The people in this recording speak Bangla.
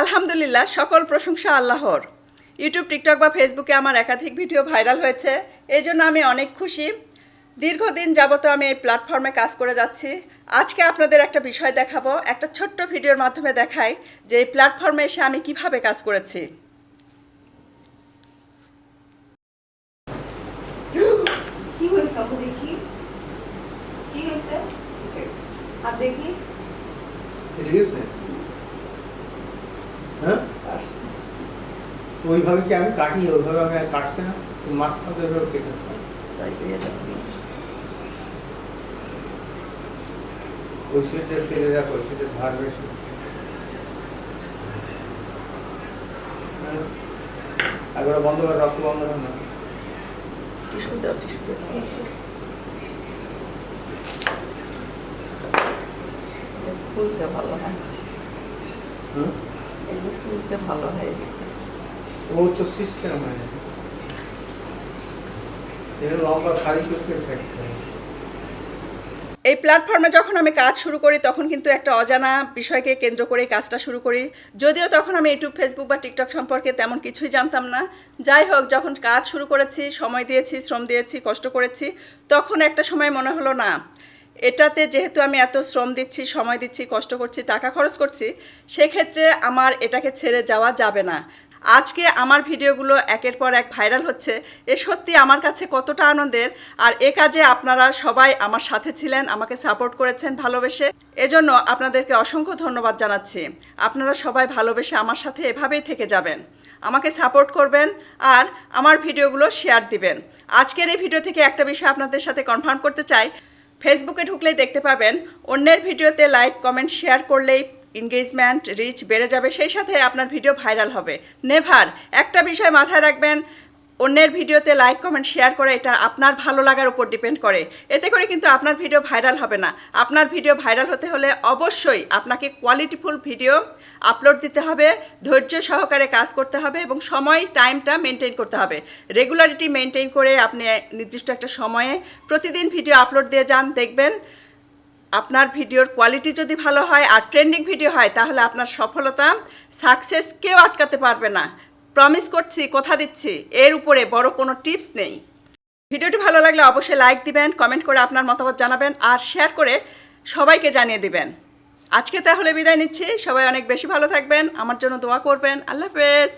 আলহামদুলিল্লাহ সকল প্রশংসা আল্লাহর। ইউটিউব টিকটক বা ফেসবুকে আমার একাধিক ভিডিও ভাইরাল হয়েছে। এই জন্য আমি অনেক খুশি। দীর্ঘদিন যাবত আমি এই প্ল্যাটফর্মে কাজ করে যাচ্ছি। আজকে আপনাদের একটা বিষয় দেখাবো একটা ছোট্ট ভিডিওর মাধ্যমে দেখাই যে এই প্ল্যাটফর্মে এসে আমি কীভাবে কাজ করেছি। কি হয়েছে আপু দেখি কি হয়েছে আর দেখি রিলিজ নেই হ্যাঁ? ওইভাবে কি আমি কাটি ওইভাবে আমি আর কাটছে না? মাঝখানে ওইভাবে কেটে। ওই সেটে ফেলে রাখো ওই ধার বেশি হ্যাঁ। একবার বন্ধ করে রক্ত বন্ধ হয় না টিস্যু দাও টিস্যু দাও। খুলতে ভালো হয়। হুম? এগুলো তুলতে ভালো হয় ও তো সিস্টেম হয় লম্বা খালি করতে থাকতে হয়। এই প্ল্যাটফর্মে যখন আমি কাজ শুরু করি তখন কিন্তু একটা অজানা বিষয়কে কেন্দ্র করে কাজটা শুরু করি। যদিও তখন আমি ইউটিউব ফেসবুক বা টিকটক সম্পর্কে তেমন কিছুই জানতাম না। যাই হোক যখন কাজ শুরু করেছি সময় দিয়েছি শ্রম দিয়েছি কষ্ট করেছি তখন একটা সময় মনে হলো না এটাতে যেহেতু আমি এত শ্রম দিচ্ছি, সময় দিচ্ছি, কষ্ট করছি, টাকা খরচ করছি, সেক্ষেত্রে আমার এটাকে ছেড়ে যাওয়া যাবে না। আজকে আমার ভিডিওগুলো একের পর এক ভাইরাল হচ্ছে। এ সত্যি আমার কাছে কতটা আনন্দের। আর এ কাজে আপনারা সবাই আমার সাথে ছিলেন, আমাকে সাপোর্ট করেছেন, ভালোবেসে। এজন্য আপনাদেরকে অসংখ্য ধন্যবাদ জানাচ্ছি। আপনারা সবাই ভালোবেসে আমার সাথে এভাবেই থেকে যাবেন। আমাকে সাপোর্ট করবেন আর আমার ভিডিওগুলো শেয়ার দিবেন। আজকের এই ভিডিও থেকে একটা বিষয় আপনাদের সাথে কনফার্ম করতে চাই। ফেসবুকে ঢুকলেই দেখতে পাবেন। অন্যের ভিডিওতে লাইক, কমেন্ট, শেয়ার করলেই এনগেজমেন্ট রিচ বেড়ে যাবে। সেই সাথে আপনার ভিডিও ভাইরাল হবে। নেভার, একটা বিষয় মাথায় রাখবেন অন্যের ভিডিওতে লাইক কমেন্ট শেয়ার করে এটা আপনার ভালো লাগার উপর ডিপেন্ড করে। এতে করে কিন্তু আপনার ভিডিও ভাইরাল হবে না। আপনার ভিডিও ভাইরাল হতে হলে অবশ্যই আপনাকে কোয়ালিটিফুল ভিডিও আপলোড দিতে হবে, ধৈর্য সহকারে কাজ করতে হবে এবং সময় টাইমটা মেনটেন করতে হবে। রেগুলারিটি মেনটেন করে আপনি নির্দিষ্ট একটা সময়ে প্রতিদিন ভিডিও আপলোড দিয়ে যান, দেখবেন আপনার ভিডিওর কোয়ালিটি যদি ভালো হয় আর ট্রেন্ডিং ভিডিও হয়, তাহলে আপনার সফলতা সাকসেস কেউ আটকাতে পারবে না। প্রমিস করছি, কথা দিচ্ছি, এর উপরে বড় কোনো টিপস নেই। ভিডিওটি ভালো লাগলে অবশ্যই লাইক দিবেন কমেন্ট করে আপনার মতামত জানাবেন আর শেয়ার করে সবাইকে জানিয়ে দিবেন। আজকে তাহলে বিদায় নিচ্ছি, সবাই অনেক বেশি ভালো থাকবেন, আমার জন্য দোয়া করবেন, আল্লাহ হাফেজ।